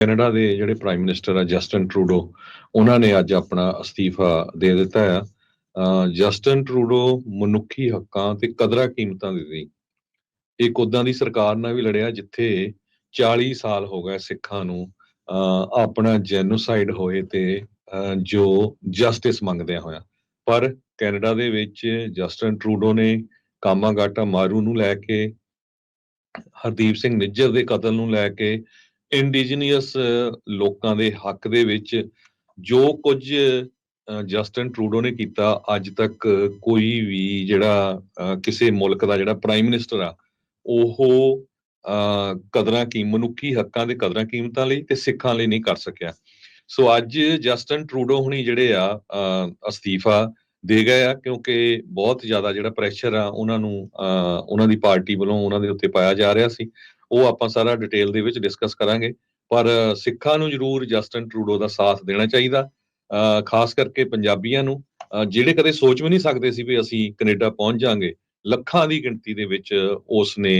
Canada ਦੇ ਜਿਹੜੇ prime minister ਆ, ਜਸਟਨ ਟਰੂਡੋ, ਉਹਨਾਂ ਨੇ ਅੱਜ ਆਪਣਾ ਅਸਤੀਫਾ ਦੇ ਦਿੱਤਾ ਆ ਜਸਟਨ ਟਰੂਡੋ ਮਨੁੱਖੀ ਹੱਕਾਂ ਤੇ ਕਦਰਾਂ ਕੀਮਤਾਂ ਦੇ ਲਈ ਇੱਕ ਉਦਾਂ ਦੀ ਸਰਕਾਰ ਨਾਲ ਵੀ ਲੜਿਆ ਜਿੱਥੇ 40 ਸਾਲ ਹੋ ਗਏ ਸਿੱਖਾਂ ਨੂੰ, ਅਹ ਆਪਣਾ ਜੈਨੋਸਾਈਡ ਹੋਏ ਤੇ, ਅਹ ਜੋ ਜਸਟਿਸ ਮੰਗਦਿਆਂ ਹੋਇਆ। ਪਰ ਕੈਨੇਡਾ ਦੇ ਵਿੱਚ ਜਸਟਨ ਟਰੂਡੋ ਨੇ ਕਾਮਾਗਾਟਾ ਮਾਰੂ ਨੂੰ ਲੈ ਕੇ, ਹਰਦੀਪ ਸਿੰਘ ਨਿੱਜਰ ਦੇ ਕਤਲ ਨੂੰ ਲੈ ਕੇ ਇੰਡੀਜੀਨੀਅਸ ਲੋਕਾਂ ਦੇ ਹੱਕ ਦੇ ਵਿੱਚ ਜੋ ਕੁਝ ਅ, ਜਸਟਨ ਟਰੂਡੋ ਨੇ ਕੀਤਾ ਅੱਜ ਤੱਕ ਕੋਈ ਵੀ ਜਿਹੜਾ ਕਿਸੇ ਮੁਲਕ ਦਾ ਜਿਹੜਾ ਪ੍ਰਾਈਮ ਮਿਨਿਸਟਰ ਆ ਉਹ ਕਦਰਾਂ ਕੀ ਮਨੁੱਖੀ ਹੱਕਾਂ ਦੇ ਕਦਰਾਂ ਕੀਮਤਾਂ ਲਈ ਤੇ ਸਿੱਖਾਂ ਲਈ ਨਹੀਂ ਕਰ ਸਕਿਆ। ਸੋ ਅੱਜ ਜਸਟਨ ਟਰੂਡੋ ਹੁਣੀ ਜਿਹੜੇ ਆ ਅ, ਅਸਤੀਫਾ ਦੇ ਗਏ ਆ ਕਿਉਂਕਿ ਬਹੁਤ ਜ਼ਿਆਦਾ ਜਿਹੜਾ ਪ੍ਰੈਸ਼ਰ ਆ ਉਹਨਾਂ ਨੂੰ ਅ, ਉਹਨਾਂ ਦੀ ਪਾਰਟੀ ਵੱਲੋਂ ਉਹਨਾਂ ਦੇ ਉੱਤੇ ਪਾਇਆ ਜਾ ਰਿਹਾ ਸੀ। ਉਹ ਆਪਾਂ ਸਾਰਾ ਡਿਟੇਲ ਦੇ ਵਿੱਚ ਡਿਸਕਸ ਕਰਾਂਗੇ। ਪਰ ਸਿੱਖਾਂ ਨੂੰ ਜ਼ਰੂਰ ਜਸਟਨ ਟਰੂਡੋ ਦਾ ਸਾਥ ਦੇਣਾ ਚਾਹੀਦਾ। ਖਾਸ ਕਰਕੇ ਪੰਜਾਬੀਆਂ ਨੂੰ। ਜਿਹੜੇ ਕਦੇ ਸੋਚ ਵੀ ਨਹੀਂ ਸਕਦੇ ਸੀ ਵੀ ਅਸੀਂ ਕੈਨੇਡਾ ਪਹੁੰਚ ਜਾਾਂਗੇ, ਲੱਖਾਂ ਦੀ ਗਿਣਤੀ ਦੇ ਵਿੱਚ ਉਸ ਨੇ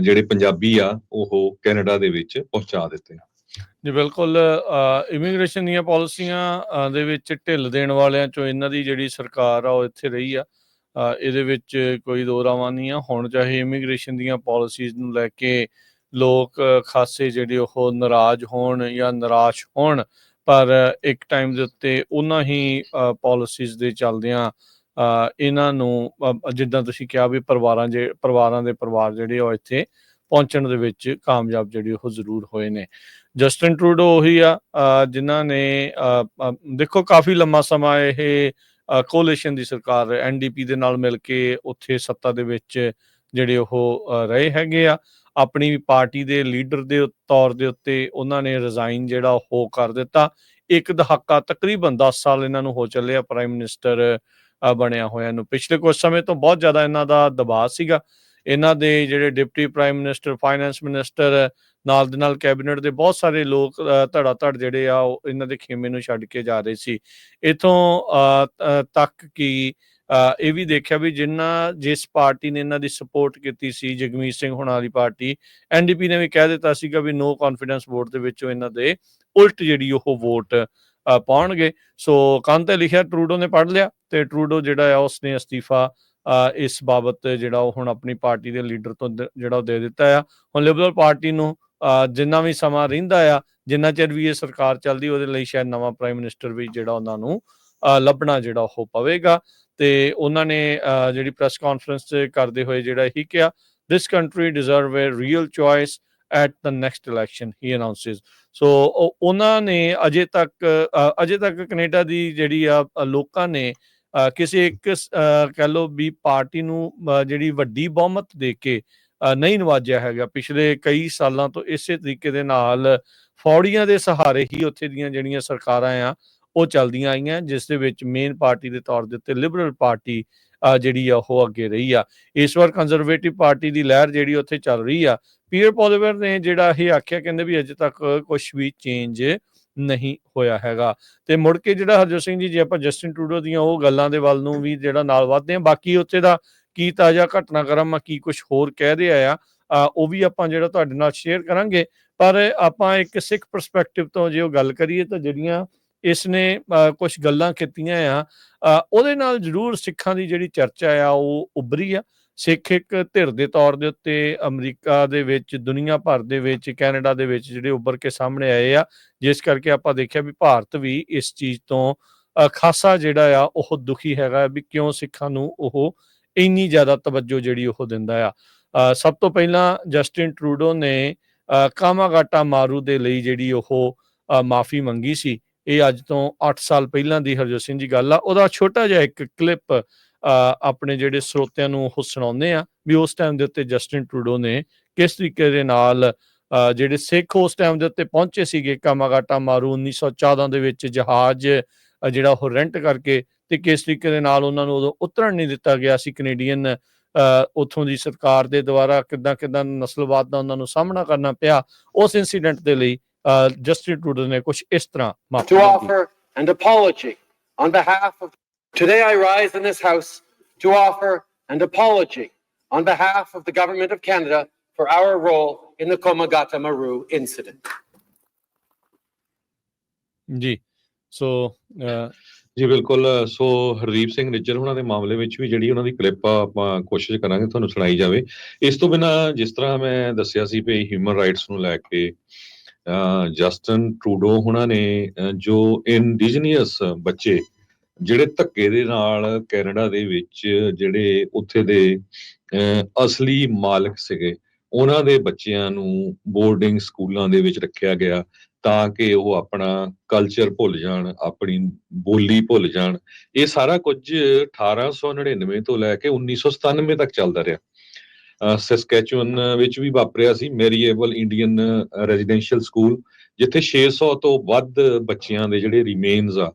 ਜਿਹੜੇ ਪੰਜਾਬੀ ਆ, ਉਹ ਕੈਨੇਡਾ ਦੇ ਵਿੱਚ ਪਹੁੰਚਾ ਦਿੱਤੇ ਜੀ, ਬਿਲਕੁਲ ਇਮੀਗ੍ਰੇਸ਼ਨ ਦੀਆਂ ਪਾਲਿਸੀਆਂ ਦੇ ਵਿੱਚ ਢਿੱਲ ਦੇਣ ਵਾਲਿਆਂ ਚੋਂ ਇਹਨਾਂ ਦੀ ਜਿਹੜੀ ਸਰਕਾਰ ਆ, ਉਹ ਇੱਥੇ ਰਹੀ ਆ। ਇਹਦੇ ਵਿੱਚ ਕੋਈ ਦੋ ਰਾਵਾਂ ਨਹੀਂ ਆ। ਹੁਣ ਚਾਹੇ ਇਮੀਗ੍ਰੇਸ਼ਨ ਦੀਆਂ ਪਾਲਿਸੀਜ਼ ਨੂੰ ਲੈ ਕੇ ਲੋਕ ਖਾਸੇ ਜਿਹੜੇ ਉਹ ਨਾਰਾਜ਼ ਹੋਣ ਜਾਂ ਨਿਰਾਸ਼ ਹੋਣ ਪਰ ਇੱਕ ਟਾਈਮ ਦੇ ਉੱਤੇ ਉਹਨਾਂ ਹੀ ਪਾਲਿਸੀਜ਼ ਦੇ ਚੱਲਦਿਆਂ ਇਹਨਾਂ ਨੂੰ ਜਿੱਦਾਂ ਤੁਸੀਂ ਕਿਹਾ ਵੀ ਪਰਿਵਾਰਾਂ ਜੇ ਪਰਿਵਾਰਾਂ ਦੇ ਪਰਿਵਾਰ ਜਿਹੜੇ ਉਹ ਇੱਥੇ ਪਹੁੰਚਣ ਦੇ ਵਿੱਚ ਕਾਮਯਾਬ ਜਿਹੜੇ ਉਹ ਜ਼ਰੂਰ ਹੋਏ ਨੇ। ਜਸਟਨ ਟਰੂਡੋ ਉਹੀ ਆ ਅ, ਜਿਨ੍ਹਾਂ ਨੇ ਅ, ਦੇਖੋ ਕਾਫੀ ਲੰਮਾ ਸਮਾਂ ਇਹ ਕੋਲੀਸ਼ਨ ਦੀ ਸਰਕਾਰ ਐਨਡੀਪੀ ਦੇ ਨਾਲ ਮਿਲ ਕੇ ਉੱਥੇ ਸੱਤਾ ਦੇ ਵਿੱਚ ਜਿਹੜੇ ਉਹ ਰਹੇ ਹੈਗੇ ਆ, ਆਪਣੀ ਪਾਰਟੀ ਦੇ ਲੀਡਰ ਦੇ ਤੌਰ ਦੇ ਉੱਤੇ ਉਹਨਾਂ ਨੇ ਰਿਜ਼ਾਈਨ ਜਿਹੜਾ ਉਹ ਕਰ ਦਿੱਤਾ। ਇੱਕ ਦਹਾਕਾ ਤਕਰੀਬਨ 10 ਸਾਲ ਇਹਨਾਂ ਨੂੰ ਹੋ ਚੱਲਿਆ ਪ੍ਰਾਈਮ ਮਿਨਿਸਟਰ ਬਣਿਆ ਹੋਇਆ ਨੂੰ। ਪਿਛਲੇ ਕੁਝ ਸਮੇਂ ਤੋਂ ਬਹੁਤ ਜ਼ਿਆਦਾ ਇਹਨਾਂ ਦਾ ਦਬਾਅ ਸੀਗਾ। ਇਹਨਾਂ ਦੇ ਜਿਹੜੇ deputy prime minister finance minister ਨਾਲ ਦੇ ਨਾਲ ਕੈਬਨਿਟ ਦੇ ਬਹੁਤ ਸਾਰੇ ਲੋਕ ਧੜਾ ਧੜ ਜਿਹੜੇ ਆ ਉਹ ਇਹਨਾਂ ਦੇ ਖੇਮੇ ਨੂੰ ਛੱਡ ਕੇ ਜਾ ਰਹੇ ਸੀ। ਇਥੋਂ ਤੱਕ ਕਿ ਇਹ ਵੀ ਦੇਖਿਆ ਵੀ ਜਿੰਨਾ ਜਿਸ ਪਾਰਟੀ ਨੇ ਇਹਨਾਂ ਦੀ ਸਪੋਰਟ ਕੀਤੀ ਸੀ ਜਗਮੀਤ ਸਿੰਘ ਹੁਣਾਂ ਵਾਲੀ ਪਾਰਟੀ ਐਨਡੀਪੀ ਨੇ ਵੀ ਕਹਿ ਦਿੱਤਾ ਸੀਗਾ ਵੀ ਨੋ ਕੌਨਫੀਡੈਂਸ ਵੋਟ ਦੇ ਵਿੱਚੋਂ ਇਹਨਾਂ ਦੇ ਉਲਟ ਜਿਹੜੀ ਉਹ ਵੋਟ ਪਾਉਣਗੇ। ਸੋ ਕੰਨ ਤੇ ਲਿਖਿਆ ਟਰੂਡੋ ਨੇ ਪੜ੍ਹ ਲਿਆ ਤੇ ਟਰੂਡੋ ਜਿਹੜਾ ਆ ਉਸਨੇ ਅਸਤੀਫਾ ਅ, ਇਸ ਬਾਬਤ ਜਿਹੜਾ ਉਹ ਹੁਣ ਆਪਣੀ ਪਾਰਟੀ ਦੇ ਲੀਡਰ ਤੋਂ ਜਿਹੜਾ ਉਹ ਦੇ ਦਿੱਤਾ ਆ। ਹੁਣ ਲਿਬਰਲ ਪਾਰਟੀ ਨੂੰ ਅ, ਜਿੰਨਾ ਵੀ ਸਮਾਂ ਰਹਿੰਦਾ ਆ ਜਿੰਨਾ ਚਿਰ ਵੀ ਇਹ ਸਰਕਾਰ ਚੱਲਦੀ ਉਹਦੇ ਲਈ ਸ਼ਾਇਦ ਨਵਾਂ ਪ੍ਰਾਈਮ ਮਿਨਿਸਟਰ ਵੀ ਜਿਹੜਾ ਉਹਨਾਂ ਨੂੰ ਲੱਭਣਾ ਜਿਹੜਾ ਉਹ ਪਵੇਗਾ। ਤੇ ਉਹਨਾਂ ਨੇ ਜਿਹੜੀ ਪ੍ਰੈਸ ਕਾਨਫਰੰਸ ਕਰਦੇ ਹੋਏ ਜਿਹੜਾ ਇਹੀ ਕਿਹਾ this country deserve a real choice at the next election he announces ਸੋ ਉਹਨਾਂ ਨੇ ਅਜੇ ਤੱਕ ਅਜੇ ਤੱਕ ਕੈਨੇਡਾ ਦੀ ਜਿਹੜੀ ਆ ਲੋਕਾਂ ਨੇ ਕਿਸੇ ਇੱਕ ਸ- ਅ, ਕਹਿ ਲਓ ਵੀ ਪਾਰਟੀ ਨੂੰ ਜਿਹੜੀ ਵੱਡੀ ਬਹੁਮਤ ਦੇ ਕੇ ਅ, ਨਹੀਂ ਨਵਾਜਿਆ ਹੈਗਾ। ਪਿਛਲੇ ਕਈ ਸਾਲਾਂ ਤੋਂ ਇਸੇ ਤਰੀਕੇ ਦੇ ਨਾਲ ਫੌੜੀਆਂ ਦੇ ਸਹਾਰੇ ਹੀ ਉੱਥੇ ਦੀਆਂ ਜਿਹੜੀਆਂ ਸਰਕਾਰਾਂ ਆ ਉਹ ਚੱਲਦੀਆਂ ਆਈਆਂ, ਜਿਸ ਦੇ ਵਿੱਚ ਮੇਨ ਪਾਰਟੀ ਦੇ ਤੌਰ ਦੇ ਉੱਤੇ ਲਿਬਰਲ ਪਾਰਟੀ ਜਿਹੜੀ ਆ, ਉਹ ਅੱਗੇ ਰਹੀ ਆ। ਇਸ ਵਾਰ ਕੰਜ਼ਰਵੇਟਿਵ ਪਾਰਟੀ ਦੀ ਲਹਿਰ ਜਿਹੜੀ ਉੱਥੇ ਚੱਲ ਰਹੀ ਆ ਪੀਅਰ ਪੋਲੀਵਰ ਨੇ ਜਿਹੜਾ ਇਹ ਆਖਿਆ, ਕਹਿੰਦੇ ਵੀ ਅਜੇ ਤੱਕ ਕੁਝ ਵੀ ਚੇਂਜ ਨਹੀਂ ਹੋਇਆ ਹੈਗਾ। ਤੇ ਮੁੜ ਕੇ ਜਿਹੜਾ ਹਰਜੋਤ ਸਿੰਘ ਜੀ, ਜੇ ਆਪਾਂ ਜਸਟਿਨ ਟਰੂਡੋ ਦੀਆਂ ਉਹ ਗੱਲਾਂ ਦੇ ਵੱਲ ਨੂੰ ਵੀ ਜਿਹੜਾ ਨਾਲ ਵਧਦੇ ਆ ਬਾਕੀ ਉੱਥੇ ਦਾ ਕੀ ਤਾਜ਼ਾ ਘਟਨਾਕ੍ਰਮ ਆ, ਕੀ ਕੁਝ ਹੋਰ ਕਹਿ ਰਿਹਾ ਆ ਉਹ ਵੀ ਆਪਾਂ ਜਿਹੜਾ ਤੁਹਾਡੇ ਨਾਲ ਸ਼ੇਅਰ ਕਰਾਂਗੇ। ਪਰ ਆਪਾਂ ਇੱਕ ਸਿੱਖ ਪਰਸਪੈਕਟਿਵ ਤੋਂ ਜੇ ਉਹ ਗੱਲ ਕਰੀਏ, ਤਾਂ ਜਿਹੜੀਆਂ ਇਸ ਨੇ ਕੁਝ ਗੱਲਾਂ ਕੀਤੀਆਂ ਆ। ਉਹਦੇ ਨਾਲ ਜ਼ਰੂਰ ਸਿੱਖਾਂ ਦੀ ਜਿਹੜੀ ਚਰਚਾ ਆ, ਉਹ ਉੱਭਰੀ ਆ। ਸਿੱਖ ਇੱਕ ਧਿਰ ਦੇ ਤੌਰ ਦੇ ਉੱਤੇ ਅਮਰੀਕਾ ਦੇ ਵਿੱਚ, ਦੁਨੀਆ ਭਰ ਦੇ ਵਿੱਚ, ਕੈਨੇਡਾ ਦੇ ਵਿੱਚ ਜਿਹੜੇ ਉੱਭਰ ਕੇ ਸਾਹਮਣੇ ਆਏ ਆ। ਜਿਸ ਕਰਕੇ ਆਪਾਂ ਦੇਖਿਆ ਵੀ ਭਾਰਤ ਵੀ ਇਸ ਚੀਜ਼ ਤੋਂ ਖਾਸਾ ਜਿਹੜਾ ਆ, ਉਹ ਦੁਖੀ ਹੈਗਾ ਵੀ ਕਿਉਂ ਸਿੱਖਾਂ ਨੂੰ ਉਹ ਇੰਨੀ ਜ਼ਿਆਦਾ ਤਵੱਜੋ ਜਿਹੜੀ ਉਹ ਦਿੰਦਾ ਆ। ਸਭ ਤੋਂ ਪਹਿਲਾਂ ਜਸਟਿਨ ਟਰੂਡੋ ਨੇ ਕਾਮਾਗਾਟਾ ਮਾਰੂ ਦੇ ਲਈ ਜਿਹੜੀ ਉਹ ਮਾਫੀ ਮੰਗੀ ਸੀ। ਇਹ ਅੱਜ ਤੋਂ 8 ਸਾਲ ਪਹਿਲਾਂ ਦੀ ਹਰਜੋਤ ਸਿੰਘ ਜੀ ਗੱਲ ਆ। ਉਹਦਾ ਛੋਟਾ ਜਿਹਾ ਇੱਕ ਕਲਿੱਪ ਆਪਣੇ ਜਿਹੜੇ ਸਰੋਤਿਆਂ ਨੂੰ ਉਹ ਸੁਣਾਉਂਦੇ ਆ ਵੀ ਉਸ ਟਾਈਮ ਦੇ ਉੱਤੇ ਜਸਟਿਨ ਟਰੂਡੋ ਨੇ ਕਿਸ ਤਰੀਕੇ ਦੇ ਨਾਲ ਜਿਹੜੇ ਸਿੱਖ ਉਸ ਟਾਈਮ ਦੇ ਉੱਤੇ ਪਹੁੰਚੇ ਸੀਗੇ ਕਾਮਾਗਾਟਾ ਮਾਰੂ 1914 ਦੇ ਵਿੱਚ ਜਹਾਜ਼ ਜਿਹੜਾ ਉਹ ਰੈਂਟ ਕਰਕੇ ਤੇ ਕਿਸ ਤਰੀਕੇ ਦੇ ਨਾਲ ਉਹਨਾਂ ਨੂੰ ਉਦੋਂ ਉਤਰਨ ਨਹੀਂ ਦਿੱਤਾ ਗਿਆ ਸੀ ਕੈਨੇਡੀਅਨ ਉਥੋਂ ਦੀ ਸਰਕਾਰ ਦੇ ਦੁਆਰਾ ਕਿੱਦਾਂ ਕਿੱਦਾਂ ਨਸਲਵਾਦ ਦਾ ਉਹਨਾਂ ਨੂੰ ਸਾਹਮਣਾ ਕਰਨਾ ਪਿਆ, ਉਸ ਇਨਸੀਡੈਂਟ ਦੇ ਲਈ ਜਸਟਿਨ ਟਰੂਡੋ ਨੇ ਕੁਝ ਇਸ ਤਰ੍ਹਾਂ ਮਾਫੀ to ਮੰਗੀ offer an apology on behalf of. Today I rise in this House to offer an apology on behalf of the Government of Canada for our role in the Komagata Maru incident. ਜੀ so ਜੀ ਬਿਲਕੁਲ ਸੋ ਹਰਦੀਪ ਸਿੰਘ ਨਿੱਜਰ ਉਹਨਾਂ ਦੇ ਮਾਮਲੇ ਵਿੱਚ ਵੀ ਜਿਹੜੀ ਉਹਨਾਂ ਦੀ clip ਆ ਆਪਾਂ ਕੋਸ਼ਿਸ਼ ਕਰਾਂਗੇ ਤੁਹਾਨੂੰ ਸੁਣਾਈ ਜਾਵੇ ਇਸ ਤੋਂ ਬਿਨਾ ਜਿਸ ਤਰ੍ਹਾਂ ਮੈਂ ਦੱਸਿਆ ਸੀ ਵੀ ਹਿਊਮਨ ਰਾਈਟਸ ਨੂੰ ਲੈ ਕੇ ਜਸਟਨ ਟਰੂਡੋ ਉਹਨਾਂ ਨੇ ਜੋ ਇੰਡੀਜੀਨੀਅਸ ਬੱਚੇ ਜਿਹੜੇ ਧੱਕੇ ਦੇ ਨਾਲ ਕੈਨੇਡਾ ਦੇ ਵਿੱਚ ਜਿਹੜੇ ਉੱਥੇ ਦੇ ਅਸਲੀ ਮਾਲਕ ਸੀਗੇ, ਉਹਨਾਂ ਦੇ ਬੱਚਿਆਂ ਨੂੰ ਬੋਰਡਿੰਗ ਸਕੂਲਾਂ ਦੇ ਵਿੱਚ ਰੱਖਿਆ ਗਿਆ ਤਾਂ ਕਿ ਉਹ ਆਪਣਾ ਕਲਚਰ ਭੁੱਲ ਜਾਣ, ਆਪਣੀ ਬੋਲੀ ਭੁੱਲ ਜਾਣ। ਇਹ ਸਾਰਾ ਕੁਝ 1899 ਤੋਂ ਲੈ ਕੇ 1997 ਤੱਕ ਚੱਲਦਾ ਰਿਹਾ। ਸਸਕੈਚੁਅਨ ਵਿੱਚ ਵੀ ਵਾਪਰਿਆ ਸੀ ਮੈਰੀਏਬਲ ਇੰਡੀਅਨ ਰੈਜ਼ੀਡੈਂਸ਼ੀਅਲ ਸਕੂਲ ਜਿੱਥੇ 600 ਤੋਂ ਵੱਧ ਬੱਚਿਆਂ ਦੇ ਜਿਹੜੇ ਰਿਮੇਨਸ ਆ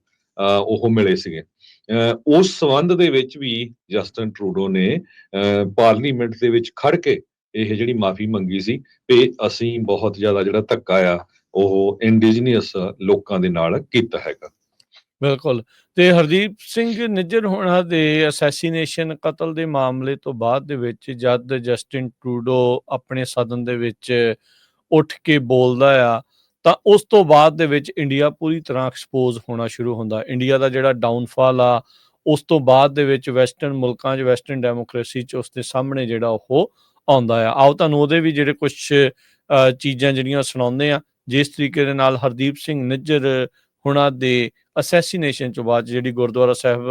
ਉਹ ਮਿਲੇ ਸੀਗੇ। ਅਹ, ਉਸ ਸਬੰਧ ਦੇ ਵਿੱਚ ਵੀ ਜਸਟਨ ਟਰੂਡੋ ਨੇ, ਅਹ ਪਾਰਲੀਮੈਂਟ ਦੇ ਵਿੱਚ ਖੜ ਕੇ ਇਹ ਜਿਹੜੀ ਮਾਫੀ ਮੰਗੀ ਸੀ ਕਿ ਅਸੀਂ ਬਹੁਤ ਜ਼ਿਆਦਾ ਜਿਹੜਾ ਧੱਕਾ ਆ, ਉਹ ਇੰਡੀਜੀਨੀਅਸ ਲੋਕਾਂ ਦੇ ਨਾਲ ਕੀਤਾ ਹੈਗਾ। ਬਿਲਕੁਲ। ਤੇ ਹਰਦੀਪ ਸਿੰਘ ਨਿੱਜਰ ਹੋਣਾ ਦੇ ਅਸੈਸੀਨੇਸ਼ਨ ਕਤਲ ਦੇ ਮਾਮਲੇ ਤੋਂ ਬਾਅਦ ਦੇ ਵਿੱਚ ਜਦ ਜਸਟਿਨ ਟਰੂਡੋ ਆਪਣੇ ਸਦਨ ਦੇ ਵਿੱਚ ਉੱਠ ਕੇ ਬੋਲਦਾ ਆ, ਤਾਂ ਉਸ ਤੋਂ ਬਾਅਦ ਦੇ ਵਿੱਚ ਇੰਡੀਆ ਪੂਰੀ ਤਰ੍ਹਾਂ ਐਕਸਪੋਜ਼ ਹੋਣਾ ਸ਼ੁਰੂ ਹੁੰਦਾ। ਇੰਡੀਆ ਦਾ ਜਿਹੜਾ ਡਾਊਨਫਾਲ ਆ, ਉਸ ਤੋਂ ਬਾਅਦ ਦੇ ਵਿੱਚ ਵੈਸਟਰਨ ਮੁਲਕਾਂ 'ਚ ਵੈਸਟਰਨ ਡੈਮੋਕ੍ਰੇਸੀ 'ਚ ਉਸ ਦੇ ਸਾਹਮਣੇ ਜਿਹੜਾ ਉਹ ਆਉਂਦਾ ਆ। ਆਓ ਤੁਹਾਨੂੰ ਉਹਦੇ ਵੀ ਜਿਹੜੇ ਕੁਝ ਚੀਜ਼ਾਂ ਜਿਹੜੀਆਂ ਸੁਣਾਉਂਦੇ ਆ। ਜਿਸ ਤਰੀਕੇ ਦੇ ਨਾਲ ਹਰਦੀਪ ਸਿੰਘ ਨਿੱਜਰ ਹੁਣਾਂ ਦੇ ਅਸੈਸੀਨੇਸ਼ਨ ਤੋਂ ਬਾਅਦ ਜਿਹੜੀ ਗੁਰਦੁਆਰਾ ਸਾਹਿਬ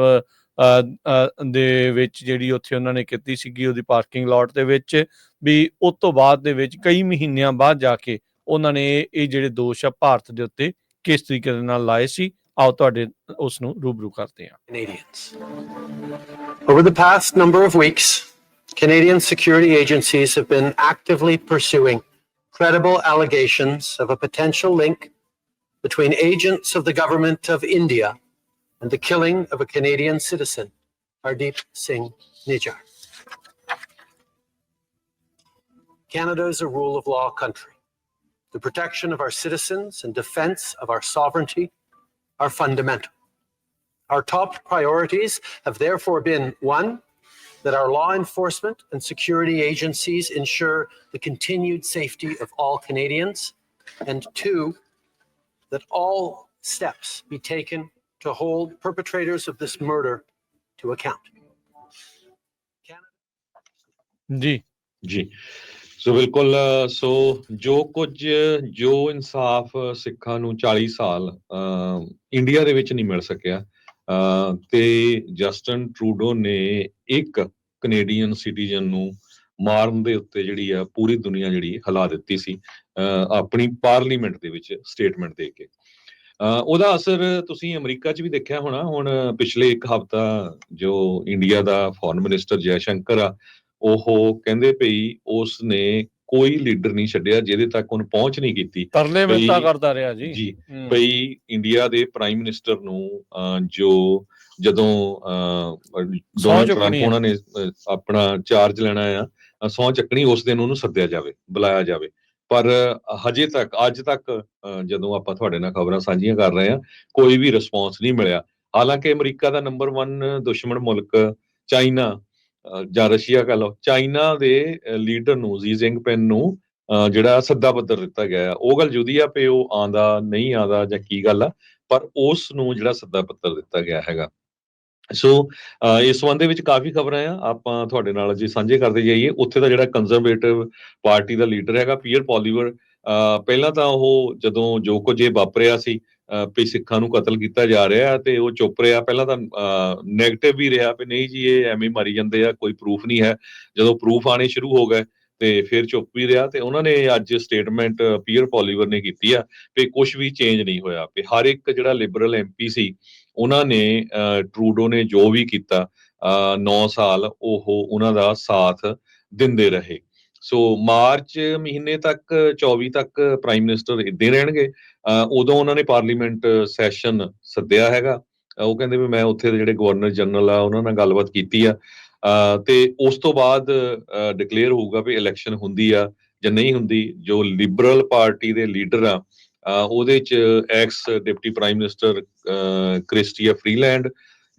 ਦੇ ਵਿੱਚ ਜਿਹੜੀ ਉੱਥੇ ਉਹਨਾਂ ਨੇ ਕੀਤੀ ਸੀਗੀ ਉਹਦੀ ਪਾਰਕਿੰਗ ਲਾਟ ਦੇ ਵਿੱਚ ਵੀ ਉਸ ਤੋਂ ਬਾਅਦ ਦੇ ਵਿੱਚ ਕਈ ਮਹੀਨਿਆਂ ਬਾਅਦ ਜਾ ਕੇ ਉਹਨਾਂ ਨੇ ਇਹ- ਜਿਹੜੇ ਦੋਸ਼ ਆ ਭਾਰਤ ਦੇ ਉੱਤੇ ਕਿਸ ਤਰੀਕੇ ਦੇ ਨਾਲ ਲਾਏ ਸੀ ਆਓ ਤੁਹਾਡੇ ਉਸ ਨੂੰ ਰੂਬਰੂ ਕਰਦੇ ਹਾਂ Canadians. Over the past number of weeks, Canadian security agencies have been actively pursuing credible allegations of a potential link between agents of the government of India and the killing of a Canadian citizen, Hardeep Singh Nijjar. Canada is a rule of law country. The protection of our citizens and defense of our sovereignty are fundamental. Our top priorities have therefore been one, that our law enforcement and security agencies ensure the continued safety of all Canadians, and two, that all steps be taken to hold perpetrators of this murder to account. ਜੀ ਜੀ ਸੋ ਬਿਲਕੁਲ ਸੋ ਜੋ ਕੁਝ ਜੋ ਇਨਸਾਫ ਸਿੱਖਾਂ ਨੂੰ 40 ਸਾਲ ਇੰਡੀਆ ਦੇ ਵਿੱਚ ਨਹੀਂ ਮਿਲ ਸਕਿਆ ਤੇ ਜਸਟਨ ਟਰੂਡੋ ਨੇ ਇੱਕ ਕੈਨੇਡੀਅਨ ਸਿਟੀਜ਼ਨ ਨੂੰ ਮਾਰਨ ਦੇ ਉੱਤੇ ਜਿਹੜੀ ਆ ਪੂਰੀ ਦੁਨੀਆ ਜਿਹੜੀ ਹਿਲਾ ਦਿੱਤੀ ਸੀ ਆਪਣੀ ਪਾਰਲੀਮੈਂਟ ਦੇ ਵਿੱਚ ਸਟੇਟਮੈਂਟ ਦੇ ਕੇ। ਉਹਦਾ ਅਸਰ ਤੁਸੀਂ ਅਮਰੀਕਾ 'ਚ ਵੀ ਦੇਖਿਆ ਹੋਣਾ। ਹੁਣ ਪਿਛਲੇ ਇੱਕ ਹਫ਼ਤਾ ਜੋ ਇੰਡੀਆ ਦਾ ਫੋਰਨ ਮਿਨਿਸਟਰ ਜੈ ਸ਼ੰਕਰ ਆ ਉਹ ਕਹਿੰਦੇ ਪਈ ਉਸ ਨੇ ਕੋਈ ਲੀਡਰ ਨਹੀਂ ਛੱਡਿਆ ਜਿਹਦੇ ਤੱਕ ਉਹਨੇ ਪਹੁੰਚ ਨਹੀਂ ਕੀਤੀ। ਤਰਲੇ ਮਿੰਤਾ ਕਰਦਾ ਰਿਹਾ ਜੀ। ਜੀ ਬਈ ਇੰਡੀਆ ਦੇ ਪ੍ਰਾਈਮ ਮਿਨਿਸਟਰ ਨੂੰ ਜੋ ਜਦੋਂ ਡੋਨਾਲਡ ਟਰੰਪ। ਉਹਨਾਂ ਨੇ ਆਪਣਾ ਚਾਰਜ ਲੈਣਾ ਆ ਸਹੁੰ ਚੱਕਣੀ ਉਸ ਦਿਨ ਉਹਨੂੰ ਸੱਦਿਆ ਜਾਵੇ ਬੁਲਾਇਆ ਜਾਵੇ। ਪਰ ਹਜੇ ਤੱਕ ਅੱਜ ਤੱਕ ਜਦੋਂ ਆਪਾਂ ਤੁਹਾਡੇ ਨਾਲ ਖਬਰਾਂ ਸਾਂਝੀਆਂ ਕਰ ਰਹੇ ਹਾਂ ਕੋਈ ਵੀ ਰਿਸਪੌਂਸ ਨਹੀਂ ਮਿਲਿਆ ਹਾਲਾਂਕਿ ਅਮਰੀਕਾ ਦਾ ਨੰਬਰ 1 ਦੁਸ਼ਮਣ ਮੁਲਕ ਚਾਈਨਾ ਜਾਂ ਰਸ਼ੀਆ ਕਹ ਲਓ ਚਾਈਨਾ ਦੇ ਲੀਡਰ ਨੂੰ ਜੀ ਜਿੰਗਪਿੰਗ ਨੂੰ ਅਹ, ਜਿਹੜਾ ਸੱਦਾ ਪੱਤਰ ਦਿੱਤਾ ਗਿਆ ਆ। ਉਹ ਗੱਲ ਜੁਦੀ ਆ ਪਈ ਉਹ ਆਂਦਾ ਨਹੀਂ ਆਂਦਾ ਜਾਂ ਕੀ ਗੱਲ ਆ ਪਰ ਉਸ ਨੂੰ ਜਿਹੜਾ ਸੱਦਾ ਪੱਤਰ ਦਿੱਤਾ ਗਿਆ ਹੈਗਾ ਸੋ ਇਸ ਸੰਬੰਧ ਦੇ ਵਿੱਚ ਕਾਫੀ ਖਬਰਾਂ ਆ। ਆਪਾਂ ਤੁਹਾਡੇ ਨਾਲ ਜੇ ਸਾਂਝੇ ਕਰਦੇ ਜਾਈਏ। ਉੱਥੇ ਦਾ ਜਿਹੜਾ ਕੰਜ਼ਰਵੇਟਿਵ ਪਾਰਟੀ ਦਾ ਲੀਡਰ ਹੈਗਾ ਪੀਅਰ ਪੋਲੀਵਰ ਪਹਿਲਾਂ ਤਾਂ ਉਹ ਜਦੋਂ ਜੋ ਕੁਝ ਇਹ ਵਾਪਰਿਆ ਸੀ ਅਹ, ਵੀ ਸਿੱਖਾਂ ਨੂੰ ਕਤਲ ਕੀਤਾ ਜਾ ਰਿਹਾ ਤੇ ਉਹ ਚੁੱਪ ਰਿਹਾ। ਪਹਿਲਾਂ ਤਾਂ ਨੈਗੇਟਿਵ ਵੀ ਰਿਹਾ ਵੀ ਨਹੀਂ ਜੀ ਇਹ ਐਵੇਂ ਮਾਰੀ ਜਾਂਦੇ ਆ ਕੋਈ ਪ੍ਰੂਫ ਨਹੀਂ ਹੈ। ਜਦੋਂ ਪ੍ਰੂਫ ਆਣੇ ਸ਼ੁਰੂ ਹੋ ਗਏ ਤੇ ਫਿਰ ਚੁੱਪ ਵੀ ਰਿਹਾ ਤੇ ਉਹਨਾਂ ਨੇ ਅੱਜ ਸਟੇਟਮੈਂਟ ਪੀਅਰ ਪੋਲੀਵਰ ਨੇ ਕੀਤੀ ਆ ਵੀ ਕੁਝ ਵੀ ਚੇਂਜ ਨਹੀਂ ਹੋਇਆ। ਵੀ ਹਰ ਇੱਕ ਜਿਹੜਾ ਲਿਬਰਲ ਐਮਪੀ ਸੀ ਉਹਨਾਂ ਨੇ ਅਹ, ਟਰੂਡੋ ਨੇ ਜੋ ਵੀ ਕੀਤਾ 9 ਸਾਲ ਉਹ ਉਹਨਾਂ ਦਾ ਸਾਥ ਦਿੰਦੇ ਰਹੇ। ਸੋ ਮਾਰਚ ਮਹੀਨੇ ਤੱਕ 24 ਤੱਕ ਪ੍ਰਾਈਮ ਮਿਨਿਸਟਰ ਇੱਦਾਂ ਰਹਿਣਗੇ। ਅਹ, ਉਦੋਂ ਉਹਨਾਂ ਨੇ ਪਾਰਲੀਮੈਂਟ ਸੈਸ਼ਨ ਸੱਦਿਆ ਹੈਗਾ। ਉਹ ਕਹਿੰਦੇ ਵੀ ਮੈਂ ਉੱਥੇ ਦੇ ਜਿਹੜੇ ਗਵਰਨਰ ਜਨਰਲ ਆ ਉਹਨਾਂ ਨਾਲ ਗੱਲਬਾਤ ਕੀਤੀ ਆ। ਤੇ ਉਸ ਤੋਂ ਬਾਅਦ ਡਿਕਲੇਅਰ ਹੋਊਗਾ ਵੀ ਇਲੈਕਸ਼ਨ ਹੁੰਦੀ ਆ ਜਾਂ ਨਹੀਂ ਹੁੰਦੀ। ਜੋ ਲਿਬਰਲ ਪਾਰਟੀ ਦੇ ਲੀਡਰ ਆ ਉਹਦੇ ਚ ex deputy prime minister Chrystia Freeland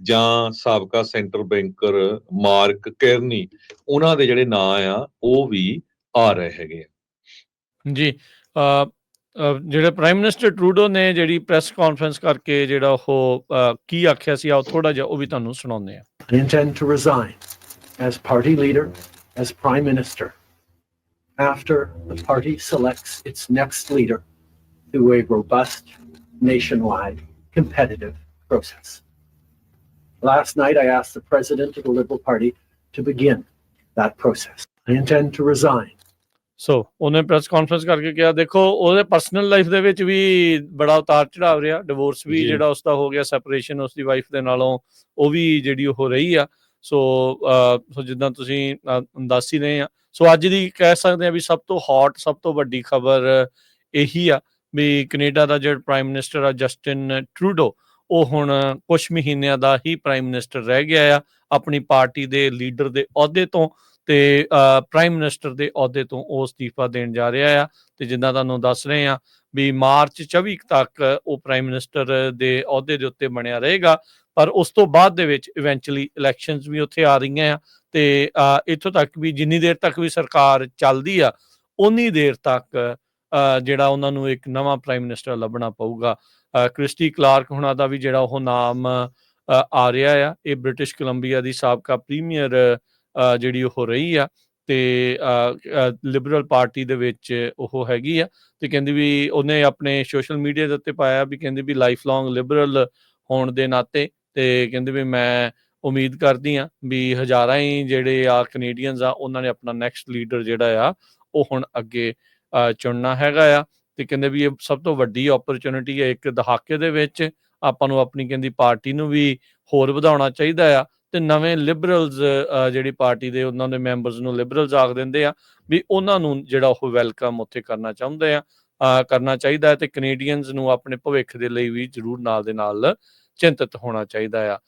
ਜਾਂ ਸਾਬਕਾ ਸੈਂਟਰ ਬੈਂਕਰ ਮਾਰਕ ਕੈਰਨੀ ਉਹਨਾਂ ਦੇ ਜਿਹੜੇ ਨਾਂ ਆ ਉਹ ਵੀ ਆ ਰਹੇ ਹੈਗੇ ਆ। ਜੀ ਜਿਹੜੇ ਪ੍ਰਾਈਮ ਮਿਨਿਸਟਰ ਟਰੂਡੋ ਨੇ ਜਿਹੜੀ ਪ੍ਰੈਸ ਕਾਨਫਰੰਸ ਕਰਕੇ ਜਿਹੜਾ ਉਹ ਕੀ ਆਖਿਆ ਸੀ ਆਓ ਥੋੜਾ ਜਿਹਾ ਉਹ ਵੀ ਤੁਹਾਨੂੰ ਸੁਣਾਉਂਦੇ ਆ intend to resign as party leader, as prime minister, after the party selects its next leader. Through a robust, nationwide, competitive process. Last night, I asked the president of the Liberal Party to begin that process. I intend to resign ਸੋ ਉਹਨੇ press conference ਕਰਕੇ ਕਿਹਾ ਦੇਖੋ ਉਹਦੇ personal life ਦੇ ਵਿੱਚ ਵੀ ਬੜਾ ਉਤਾਰ ਚੜਾਵ ਰਿਹਾ ਡਿਵੋਰਸ ਵੀ। ਜਿਹੜਾ ਉਸਦਾ ਹੋ ਗਿਆ ਸੈਪਰੇਸ਼ਨ ਉਸਦੀ ਵਾਈਫ ਦੇ ਨਾਲੋਂ ਉਹ ਵੀ ਜਿਹੜੀ ਉਹ ਰਹੀ ਆ ਸੋ ਸੋ ਜਿੱਦਾਂ ਤੁਸੀਂ ਅ, ਦੱਸ ਹੀ ਰਹੇ ਆ ਸੋ ਅੱਜ ਦੀ ਕਹਿ ਸਕਦੇ ਆ ਵੀ ਸਭ ਤੋਂ ਹੌਟ ਸਭ ਤੋਂ ਵੱਡੀ ਖਬਰ ਇਹੀ ਆ ਵੀ ਕੈਨੇਡਾ ਦਾ ਜਿਹੜਾ ਪ੍ਰਾਈਮ ਮਿਨਿਸਟਰ ਆ ਜਸਟਿਨ ਟਰੂਡੋ, ਉਹ ਹੁਣ ਕੁਝ ਮਹੀਨਿਆਂ ਦਾ ਹੀ ਪ੍ਰਾਈਮ ਮਿਨਿਸਟਰ ਰਹਿ ਗਿਆ ਆ, ਆਪਣੀ ਪਾਰਟੀ ਦੇ ਲੀਡਰ ਦੇ ਅਹੁਦੇ ਤੋਂ ਤੇ ਪ੍ਰਾਈਮ ਮਿਨਿਸਟਰ ਦੇ ਅਹੁਦੇ ਤੋਂ ਉਹ ਅਸਤੀਫਾ ਦੇਣ ਜਾ ਰਿਹਾ ਆ। ਤੇ ਜਿੱਦਾਂ ਤੁਹਾਨੂੰ ਦੱਸ ਰਹੇ ਆ ਵੀ ਮਾਰਚ 24 ਤੱਕ ਉਹ ਪ੍ਰਾਈਮ ਮਿਨਿਸਟਰ ਦੇ ਅਹੁਦੇ ਦੇ ਉੱਤੇ ਬਣਿਆ ਰਹੇਗਾ, ਪਰ ਉਸ ਤੋਂ ਬਾਅਦ ਦੇ ਵਿੱਚ ਇਵੈਂਚੁਅਲੀ ਇਲੈਕਸ਼ਨਸ ਵੀ ਉੱਥੇ ਆ ਰਹੀਆਂ ਆ। ਤੇ ਇੱਥੋਂ ਤੱਕ ਵੀ ਜਿੰਨੀ ਦੇਰ ਤੱਕ ਵੀ ਸਰਕਾਰ ਚੱਲਦੀ ਆ ਉਨੀ ਦੇਰ ਤੱਕ ਜਿਹੜਾ ਉਹਨਾਂ ਨੂੰ ਇੱਕ ਨਵਾਂ ਪ੍ਰਾਈਮ ਮਿਨਿਸਟਰ ਲੱਭਣਾ ਪਊਗਾ। ਕ੍ਰਿਸਟੀ ਕਲਾਰਕ ਹੁਣਾਂ ਦਾ ਵੀ ਜਿਹੜਾ ਉਹ ਨਾਮ ਆ ਰਿਹਾ ਆ। ਇਹ ਬ੍ਰਿਟਿਸ਼ ਕੋਲੰਬੀਆ ਦੀ ਸਾਬਕਾ ਪ੍ਰੀਮੀਅਰ ਜਿਹੜੀ ਉਹ ਰਹੀ ਆ ਤੇ ਲਿਬਰਲ ਪਾਰਟੀ ਦੇ ਵਿੱਚ ਉਹ ਹੈਗੀ ਆ ਤੇ ਕਹਿੰਦੀ ਵੀ ਉਹਨੇ ਆਪਣੇ ਸੋਸ਼ਲ ਮੀਡੀਆ ਦੇ ਉੱਤੇ ਪਾਇਆ ਵੀ ਕਹਿੰਦੀ ਵੀ ਲਾਈਫ ਲੌਂਗ ਲਿਬਰਲ ਹੋਣ ਦੇ ਨਾਤੇ ਤੇ ਕਹਿੰਦੇ ਵੀ ਮੈਂ ਉਮੀਦ ਕਰਦੀ ਆ ਵੀ ਹਜ਼ਾਰਾਂ ਹੀ ਜਿਹੜੇ ਆ ਕੈਨੇਡੀਅਨਸ ਆ, ਉਹਨਾਂ ਨੇ ਆਪਣਾ ਨੈਕਸਟ ਲੀਡਰ ਜਿਹੜਾ ਆ, ਉਹ ਹੁਣ ਅੱਗੇ ਚੁਣਨਾ ਹੈਗਾ ਆ ਤੇ ਕਹਿੰਦੇ ਵੀ ਇਹ ਸਭ ਤੋਂ ਵੱਡੀ ਓਪਰਚੁਨਿਟੀ ਹੈ ਇੱਕ ਦਹਾਕੇ ਦੇ ਵਿੱਚ ਆਪਾਂ ਨੂੰ ਆਪਣੀ ਕਹਿੰਦੀ ਪਾਰਟੀ ਨੂੰ ਵੀ ਹੋਰ ਵਧਾਉਣਾ ਚਾਹੀਦਾ ਆ ਤੇ ਨਵੇਂ ਲਿਬਰਲਸ ਜਿਹੜੀ ਪਾਰਟੀ ਦੇ ਉਹਨਾਂ ਦੇ ਮੈਂਬਰਸ ਨੂੰ ਲਿਬਰਲਸ ਆਖ ਦਿੰਦੇ ਆ ਵੀ ਉਹਨਾਂ ਨੂੰ ਜਿਹੜਾ ਉਹ ਵੈਲਕਮ ਉੱਥੇ ਕਰਨਾ ਚਾਹੁੰਦੇ ਆ ਕਰਨਾ ਚਾਹੀਦਾ ਹੈ ਤੇ ਕੈਨੇਡੀਅਨਸ ਨੂੰ ਆਪਣੇ ਭਵਿੱਖ ਦੇ ਲਈ ਵੀ ਜ਼ਰੂਰ ਨਾਲ ਦੇ ਨਾਲ ਚਿੰਤਤ ਹੋਣਾ ਚਾਹੀਦਾ ਆ।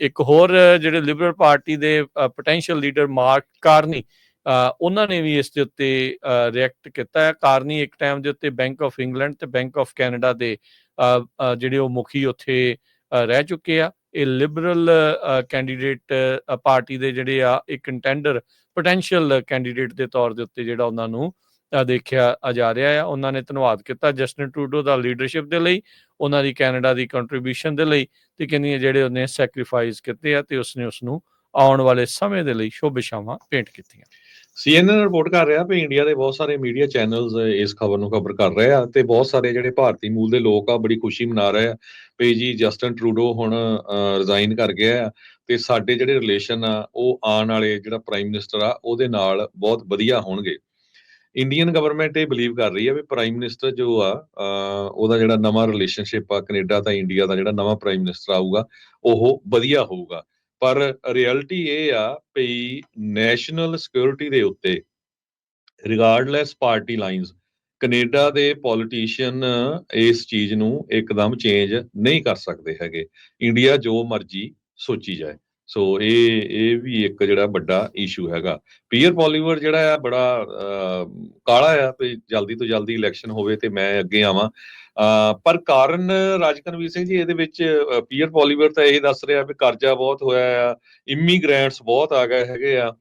ਇੱਕ ਹੋਰ ਜਿਹੜੇ ਲਿਬਰਲ ਪਾਰਟੀ ਦੇ ਪੋਟੈਂਸ਼ੀਅਲ ਲੀਡਰ ਮਾਰਕ ਕਾਰਨੀ ਉਹਨਾਂ ਨੇ ਵੀ ਇਸ ਦੇ ਉੱਤੇ ਰਿਐਕਟ ਕੀਤਾ ਹੈ। ਕਾਰਨੀ ਇੱਕ ਟਾਈਮ ਦੇ ਉੱਤੇ ਬੈਂਕ ਆਫ ਇੰਗਲੈਂਡ ਤੇ ਬੈਂਕ ਆਫ ਕੈਨੇਡਾ ਦੇ ਜਿਹੜੇ ਉਹ ਮੁਖੀ ਉੱਥੇ ਰਹਿ ਚੁੱਕੇ ਆ। ਇਹ ਲਿਬਰਲ ਕੈਂਡੀਡੇਟ ਪਾਰਟੀ ਦੇ ਜਿਹੜੇ ਆ ਇੱਕ ਕੰਟੈਂਡਰ ਪੋਟੈਂਸ਼ੀਅਲ ਕੈਂਡੀਡੇਟ ਦੇ ਤੌਰ ਦੇ ਉੱਤੇ ਜਿਹੜਾ ਉਹਨਾਂ ਨੂੰ ਦੇਖਿਆ ਜਾ ਰਿਹਾ ਆ। ਉਹਨਾਂ ਨੇ ਧੰਨਵਾਦ ਕੀਤਾ ਜਸਟਿਨ ਟਰੂਡੋ ਦਾ ਲੀਡਰਸ਼ਿਪ ਦੇ ਲਈ, ਉਹਨਾਂ ਦੀ ਕੈਨੇਡਾ ਦੀ ਕੰਟਰੀਬਿਊਸ਼ਨ ਦੇ ਲਈ ਤੇ ਕਹਿੰਦੀਆਂ ਜਿਹੜੇ ਉਹਨੇ ਸੈਕਰੀਫਾਈਸ ਕੀਤੇ ਆ ਤੇ ਉਸਨੇ ਉਸ ਨੂੰ ਆਉਣ ਵਾਲੇ ਸਮੇਂ ਦੇ ਲਈ ਸ਼ੁਭ ਭੇਂਟ ਕੀਤੀਆਂ। ਸੀਐਨਐਨ ਰਿਪੋਰਟ ਕਰ ਰਿਹਾ ਵੀ ਇੰਡੀਆ ਦੇ ਬਹੁਤ ਸਾਰੇ ਮੀਡੀਆ ਚੈਨਲਸ ਇਸ ਖਬਰ ਨੂੰ ਕਵਰ ਕਰ ਰਹੇ ਆ ਤੇ ਬਹੁਤ ਸਾਰੇ ਜਿਹੜੇ ਭਾਰਤੀ ਮੂਲ ਦੇ ਲੋਕ ਆ ਬੜੀ ਖੁਸ਼ੀ ਮਨਾ ਰਹੇ ਆ ਵੀ ਜੀ ਜਸਟਨ ਟਰੂਡੋ ਹੁਣ ਰਿਜ਼ਾਈਨ ਕਰ ਗਿਆ ਆ ਤੇ ਸਾਡੇ ਜਿਹੜੇ ਰਿਲੇਸ਼ਨ ਆ ਉਹ ਆਉਣ ਵਾਲੇ ਜਿਹੜਾ ਪ੍ਰਾਈਮ ਮਿਨਿਸਟਰ ਆ ਉਹਦੇ ਨਾਲ ਬਹੁਤ ਵਧੀਆ ਹੋਣਗੇ। ਇੰਡੀਅਨ ਗਵਰਨਮੈਂਟ ਇਹ ਬਲੀਵ ਕਰ ਰਹੀ ਆ ਵੀ ਪ੍ਰਾਈਮ ਮਿਨਿਸਟਰ ਜੋ ਆ ਉਹਦਾ ਜਿਹੜਾ ਨਵਾਂ ਰਿਲੇਸ਼ਨਸ਼ਿਪ ਆ ਕੈਨੇਡਾ ਤਾਂ ਇੰਡੀਆ ਦਾ ਜਿਹੜਾ ਨਵਾਂ ਪ੍ਰਾਈਮ ਮਿਨਿਸਟਰ ਆਊਗਾ, ਉਹ ਵਧੀਆ ਹੋਊਗਾ। ਪਰ ਰਿਐਲਿਟੀ ਇਹ ਆ ਵੀ ਨੈਸ਼ਨਲ ਸਿਕਿਉਰਿਟੀ ਦੇ ਉੱਤੇ ਰਿਗਾਰਡਲੈਸ ਪਾਰਟੀ ਲਾਈਨਸ ਕੈਨੇਡਾ ਦੇ ਪੋਲੀਟੀਸ਼ੀਅਨ ਇਸ ਚੀਜ਼ ਨੂੰ ਇੱਕਦਮ ਚੇਂਜ ਨਹੀਂ ਕਰ ਸਕਦੇ ਹੈਗੇ। ਇੰਡੀਆ ਜੋ ਮਰਜ਼ੀ ਸੋਚੀ ਜਾਏ। ਸੋ ਇਹ ਇਹ ਵੀ ਇੱਕ ਜਿਹੜਾ ਵੱਡਾ ਇਸ਼ੂ ਹੈਗਾ। ਪੀਅਰ ਪੋਲੀਵਰ ਜਿਹੜਾ ਆ ਬੜਾ ਅਹ, ਕਾਲਾ ਆ ਤੇ ਜਲਦੀ ਤੋਂ ਜਲਦੀ ਇਲੈਕਸ਼ਨ ਹੋਵੇ ਤੇ ਮੈਂ ਅੱਗੇ ਆਵਾਂ। ਪਰ ਕਾਰਨ ਰਾਜਕਨਵੀਰ ਸਿੰਘ ਜੀ, ਇਹਦੇ ਵਿੱਚ ਪੀਅਰ ਪੋਲੀਵਰ ਤਾਂ ਇਹ ਦੱਸ ਰਿਹਾ ਵੀ ਕਰਜ਼ਾ ਬਹੁਤ ਹੋਇਆ ਆ ਇਮੀਗ੍ਰੈਂਟਸ ਬਹੁਤ ਆ ਗਏ ਹੈਗੇ ਆ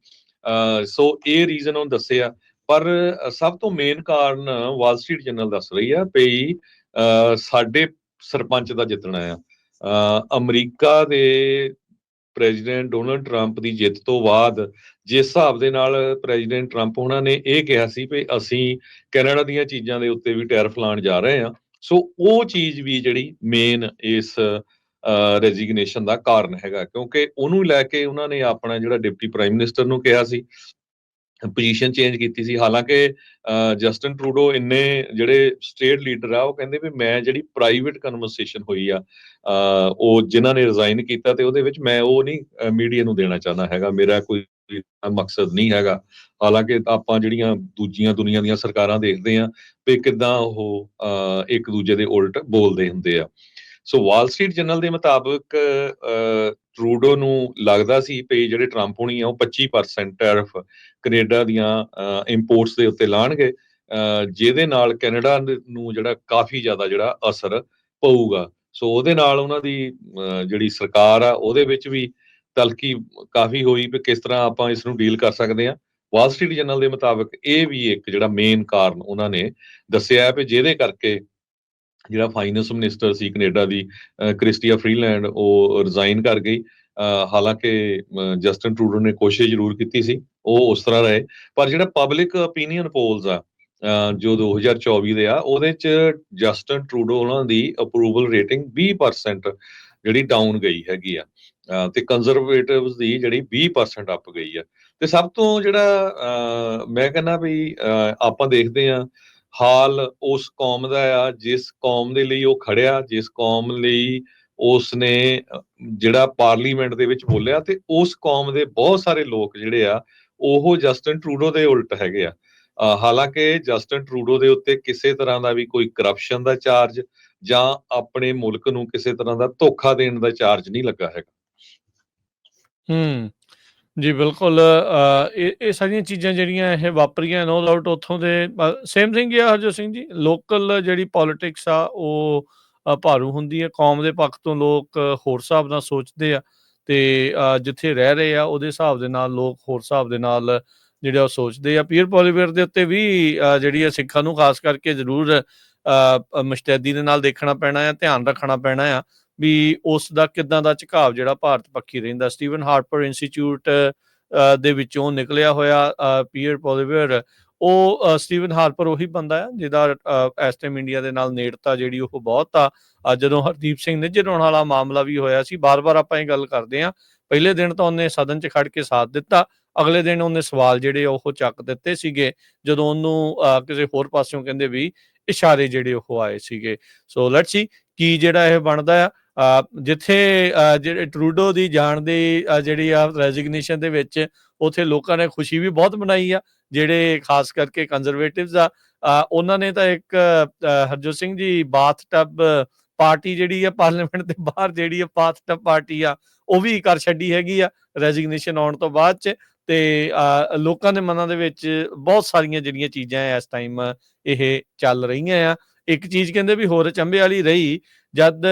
ਸੋ ਇਹ ਰੀਜ਼ਨ ਉਹ ਦੱਸਿਆ। ਪਰ ਸਭ ਤੋਂ ਮੇਨ ਕਾਰਨ ਵਾਲ ਸਟਰੀਟ ਜਰਨਲ ਦੱਸ ਰਹੀ ਆ ਵੀ ਸਾਡੇ ਸਰਪੰਚ ਦਾ ਜਿੱਤਣਾ ਆ। ਅਮਰੀਕਾ ਦੇ ਪ੍ਰੈਜ਼ੀਡੈਂਟ ਡੋਨਲਡ ਟਰੰਪ ਦੀ ਜਿੱਤ ਤੋਂ ਬਾਅਦ, ਜਿਸ ਹਿਸਾਬ ਦੇ ਨਾਲ ਪ੍ਰੈਜ਼ੀਡੈਂਟ ਟਰੰਪ ਉਹਨਾਂ ਨੇ, ਇਹ ਕਿਹਾ ਸੀ ਵੀ ਅਸੀਂ ਕੈਨੇਡਾ ਦੀਆਂ ਚੀਜ਼ਾਂ ਦੇ ਉੱਤੇ ਵੀ ਟੈਰਫ ਲਾਉਣ ਜਾ ਰਹੇ ਹਾਂ ਸੋ ਉਹ ਚੀਜ਼ ਵੀ ਜਿਹੜੀ ਮੇਨ ਇਸ ਰੈਜ਼ਿਗਨੇਸ਼ਨ ਦਾ ਕਾਰਨ ਹੈਗਾ ਕਿਉਂਕਿ ਉਹਨੂੰ ਲੈ ਕੇ ਉਹਨਾਂ ਨੇ ਆਪਣਾ ਜਿਹੜਾ ਡਿਪਟੀ ਪ੍ਰਾਈਮ ਮਿਨਿਸਟਰ ਨੂੰ ਕਿਹਾ ਸੀ ਪੋਜੀਸ਼ਨ ਚੇਂਜ ਕੀਤੀ ਸੀ। ਹਾਲਾਂਕਿ ਅਹ, ਜਸਟਨ ਟਰੂਡੋ ਇੰਨੇ ਜਿਹੜੇ ਸਟੇਟ ਲੀਡਰ ਆ ਉਹ ਕਹਿੰਦੇ ਵੀ ਮੈਂ ਜਿਹੜੀ ਪ੍ਰਾਈਵੇਟ ਕਨਵਰਸੇਸ਼ਨ ਹੋਈ ਆ ਉਹ ਜਿਨ੍ਹਾਂ ਨੇ ਰਿਜ਼ਾਈਨ ਕੀਤਾ ਤੇ ਉਹਦੇ ਵਿੱਚ ਮੈਂ ਉਹ ਨਹੀਂ ਮੀਡੀਆ ਨੂੰ ਦੇਣਾ ਚਾਹੁੰਦਾ ਹੈਗਾ। ਮੇਰਾ ਕੋਈ ਮਕਸਦ ਨਹੀਂ ਹੈਗਾ। ਹਾਲਾਂਕਿ ਆਪਾਂ ਜਿਹੜੀਆਂ ਦੂਜੀਆਂ ਦੁਨੀਆ ਦੀਆਂ ਸਰਕਾਰਾਂ ਦੇਖਦੇ ਆ ਵੀ ਕਿਦਾਂ ਉਹ ਇੱਕ ਦੂਜੇ ਦੇ ਉਲਟ ਬੋਲਦੇ ਹੁੰਦੇ ਆ। ਸੋ ਵਾਲ ਸਟਰੀਟ ਜਰਨਲ ਦੇ ਮੁਤਾਬਕ ਟਰੂਡੋ ਨੂੰ ਲੱਗਦਾ ਸੀ ਵੀ ਜਿਹੜੇ ਟਰੰਪ ਹੋਣੀ ਆ ਉਹ 25% ਟੈਰਿਫ ਕੈਨੇਡਾ ਦੀਆਂ ਇੰਪੋਰਟਸ ਦੇ ਉੱਤੇ ਲਾਣਗੇ। ਅਹ, ਜਿਹਦੇ ਨਾਲ ਕੈਨੇਡਾ ਨੂੰ ਜਿਹੜਾ ਕਾਫੀ ਜ਼ਿਆਦਾ ਜਿਹੜਾ ਅਸਰ ਪਊਗਾ। ਸੋ ਉਹਦੇ ਨਾਲ ਉਹਨਾਂ ਦੀ ਅਹ, ਜਿਹੜੀ ਸਰਕਾਰ ਆ ਉਹਦੇ ਵਿੱਚ ਵੀ ਤਲਕੀ ਕਾਫੀ ਹੋਈ ਵੀ ਕਿਸ ਤਰ੍ਹਾਂ ਆਪਾਂ ਇਸ ਨੂੰ ਡੀਲ ਕਰ ਸਕਦੇ ਆ ਵਾਲ ਸਟਰੀਟ ਜਰਨਲ ਦੇ ਮੁਤਾਬਕ ਇਹ ਵੀ ਇੱਕ ਜਿਹੜਾ ਮੇਨ ਕਾਰਨ ਉਹਨਾਂ ਨੇ ਦੱਸਿਆ ਹੈ ਕਿ ਜਿਹਦੇ ਕਰਕੇ ਜਿਹੜਾ ਫਾਈਨੈਂਸ ਮਿਨਿਸਟਰ ਸੀ ਕੈਨੇਡਾ ਦੀ ਅਹ, ਕ੍ਰਿਸਟੀਆ ਫਰੀਲੈਂਡ ਉਹ ਰਿਜ਼ਾਈਨ ਕਰ ਗਈ। ਹਾਲਾਂਕਿ ਅਹ, ਜਸਟਨ ਟਰੂਡੋ ਨੇ ਕੋਸ਼ਿਸ਼ ਜ਼ਰੂਰ ਕੀਤੀ ਸੀ ਉਹ ਉਸ ਤਰ੍ਹਾਂ ਰਹੇ। ਪਰ ਜਿਹੜਾ ਪਬਲਿਕ ਓਪੀਨੀਅਨ ਪੋਲਸ ਆ ਅਹ, ਜੋ 2024 ਦੇ ਆ ਉਹਦੇ ਚ ਜਸਟਨ ਟਰੂਡੋ ਉਹਨਾਂ ਦੀ ਅਪਰੂਵਲ ਰੇਟਿੰਗ 20% ਜਿਹੜੀ ਡਾਊਨ ਗਈ ਹੈਗੀ ਆ। ਤੇ ਕੰਜ਼ਰਵੇਟਿਵਸ ਦੀ ਜਿਹੜੀ 20% ਅਪ ਗਈ ਆ। ਤੇ ਸਭ ਤੋਂ ਜਿਹੜਾ ਅਹ, ਮੈਂ ਕਹਿੰਦਾ ਵੀ ਅਹ, ਆਪਾਂ ਦੇਖਦੇ ਆ ਹਾਲ ਉਸ ਕੌਮ ਦਾ ਆ ਜਿਸ ਕੌਮ ਦੇ ਲਈ ਉਹ ਖੜਿਆ ਜਿਸ ਕੌਮ ਲਈ ਉਸ ਨੇ ਜਿਹੜਾ ਪਾਰਲੀਮੈਂਟ ਦੇ ਵਿੱਚ ਬੋਲਿਆ ਤੇ ਉਸ ਕੌਮ ਦੇ ਬਹੁਤ ਸਾਰੇ ਲੋਕ ਜਿਹੜੇ ਆ ਉਹ ਜਸਟਨ ਟਰੂਡੋ ਦੇ ਉਲਟ ਹੈਗੇ ਆ। ਹਾਲਾਂਕਿ ਜਸਟਨ ਟਰੂਡੋ ਦੇ ਉੱਤੇ ਕਿਸੇ ਤਰ੍ਹਾਂ ਦਾ ਵੀ ਕੋਈ ਕਰਪਸ਼ਨ ਦਾ ਚਾਰਜ ਜਾਂ ਆਪਣੇ ਮੁਲਕ ਨੂੰ ਕਿਸੇ ਤਰ੍ਹਾਂ ਦਾ ਧੋਖਾ ਦੇਣ ਦਾ ਚਾਰਜ ਨਹੀਂ ਲੱਗਾ ਹੈਗਾ। ਹੂੰ। ਜੀ ਬਿਲਕੁਲ ਅ, ਇਹ ਇਹ ਸਾਰੀਆਂ ਚੀਜ਼ਾਂ ਜਿਹੜੀਆਂ ਇਹ ਵਾਪਰੀਆਂ ਨੋ ਡਾਊਟ ਉੱਥੋਂ ਦੇ ਸੇਮ ਥਿੰਗ ਹੀ ਆ ਹਰਜੋਤ ਸਿੰਘ ਜੀ ਲੋਕਲ ਜਿਹੜੀ ਪੋਲਿਟਿਕਸ ਆ ਉਹ ਅ, ਭਾਰੂ ਹੁੰਦੀ ਹੈ ਕੌਮ ਦੇ ਪੱਖ ਤੋਂ ਲੋਕ ਹੋਰ ਹਿਸਾਬ ਨਾਲ ਸੋਚਦੇ ਆ ਤੇ ਅ, ਜਿੱਥੇ ਰਹਿ ਰਹੇ ਆ ਉਹਦੇ ਹਿਸਾਬ ਦੇ ਨਾਲ ਲੋਕ ਹੋਰ ਹਿਸਾਬ ਦੇ ਨਾਲ ਜਿਹੜੇ ਉਹ ਸੋਚਦੇ ਆ। ਪੀਅਰ ਪੋਲੀਵੇਰ ਦੇ ਉੱਤੇ ਵੀ ਅ, ਜਿਹੜੀ ਆ ਸਿੱਖਾਂ ਨੂੰ ਖਾਸ ਕਰਕੇ ਜ਼ਰੂਰ ਅ, ਮੁਸ਼ਤੈਦੀ ਦੇ ਨਾਲ ਦੇਖਣਾ ਪੈਣਾ ਆ ਧਿਆਨ ਰੱਖਣਾ ਪੈਣਾ ਆ ਵੀ ਉਸ ਦਾ ਕਿਦਾਂ ਦਾ ਝੁਕਾਵ ਜਿਹੜਾ ਭਾਰਤ ਪੱਖੀ ਰਹਿੰਦਾ। ਸਟੀਵਨ ਹਾਰਪਰ ਇੰਸਟੀਚਿਊਟ ਅ, ਦੇ ਵਿੱਚੋਂ ਨਿਕਲਿਆ ਹੋਇਆ ਪੀਅਰ ਪੋਲੀਵੇਅਰ ਉਹ ਸਟੀਵਨ ਹਾਰਪਰ ਉਹੀ ਬੰਦਾ ਆ ਜਿਹਦਾ ਇਸ ਟਾਈਮ ਇੰਡੀਆ ਦੇ ਨਾਲ ਨੇੜਤਾ ਜਿਹੜੀ ਉਹ ਬਹੁਤ ਆ। ਜਦੋਂ ਹਰਦੀਪ ਸਿੰਘ ਨਿੱਜਰ ਹੋਣ ਵਾਲਾ ਮਾਮਲਾ ਵੀ ਹੋਇਆ ਸੀ ਬਾਰ-ਬਾਰ ਆਪਾਂ ਇਹ ਗੱਲ ਕਰਦੇ ਆ ਪਹਿਲੇ ਦਿਨ ਤਾਂ ਉਹਨੇ ਸਦਨ 'ਚ ਖੜ ਕੇ ਸਾਥ ਦਿੱਤਾ ਅਗਲੇ ਦਿਨ ਉਹਨੇ ਸਵਾਲ ਜਿਹੜੇ ਉਹ ਚੱਕ ਦਿੱਤੇ ਸੀਗੇ ਜਦੋਂ ਉਹਨੂੰ ਅ, ਕਿਸੇ ਹੋਰ ਪਾਸਿਓਂ ਕਹਿੰਦੇ ਵੀ ਇਸ਼ਾਰੇ ਜਿਹੜੇ ਉਹ ਆਏ ਸੀਗੇ। ਸੋ ਲੈਟਸ ਸੀ ਕੀ ਜਿਹੜਾ ਇਹ ਬਣਦਾ ਆ। ਜਿੱਥੇ ਅ, ਜਿਹੜੇ ਟਰੂਡੋ ਦੀ ਜਾਣ ਦੀ ਜਿਹੜੀ ਆ ਰੈਜ਼ਿਗਨੇਸ਼ਨ ਦੇ ਵਿੱਚ ਉਥੇ ਲੋਕਾਂ ਨੇ ਖੁਸ਼ੀ ਵੀ ਬਹੁਤ ਮਨਾਈ ਆ ਜਿਹੜੇ ਖਾਸ ਕਰਕੇ ਕੰਜ਼ਰਵੇਟਿਵਸ ਆ ਉਹਨਾਂ ਨੇ ਤਾਂ ਇੱਕ Harjot Singh ji bath tub party ਜਿਹੜੀ ਆ ਪਾਰਲੀਮੈਂਟ ਦੇ ਬਾਹਰ ਜਿਹੜੀ ਆ ਬਾਥ ਟਬ ਪਾਰਟੀ ਆ ਉਹ ਵੀ ਕਰ ਛੱਡੀ ਹੈਗੀ ਆ ਰੈਜ਼ਿਗਨੇਸ਼ਨ ਆਉਣ ਤੋਂ ਬਾਅਦ ਚ ਤੇ ਅ, ਲੋਕਾਂ ਦੇ ਮਨਾਂ ਦੇ ਵਿੱਚ ਬਹੁਤ ਸਾਰੀਆਂ ਜਿਹੜੀਆਂ ਚੀਜ਼ਾਂ ਇਸ ਟਾਈਮ ਇਹ ਚੱਲ ਰਹੀਆਂ ਆ। ਇੱਕ ਚੀਜ਼ ਕਹਿੰਦੇ ਵੀ ਹੋਰ ਚੰਬੇ ਵਾਲੀ ਰਹੀ ਜਦ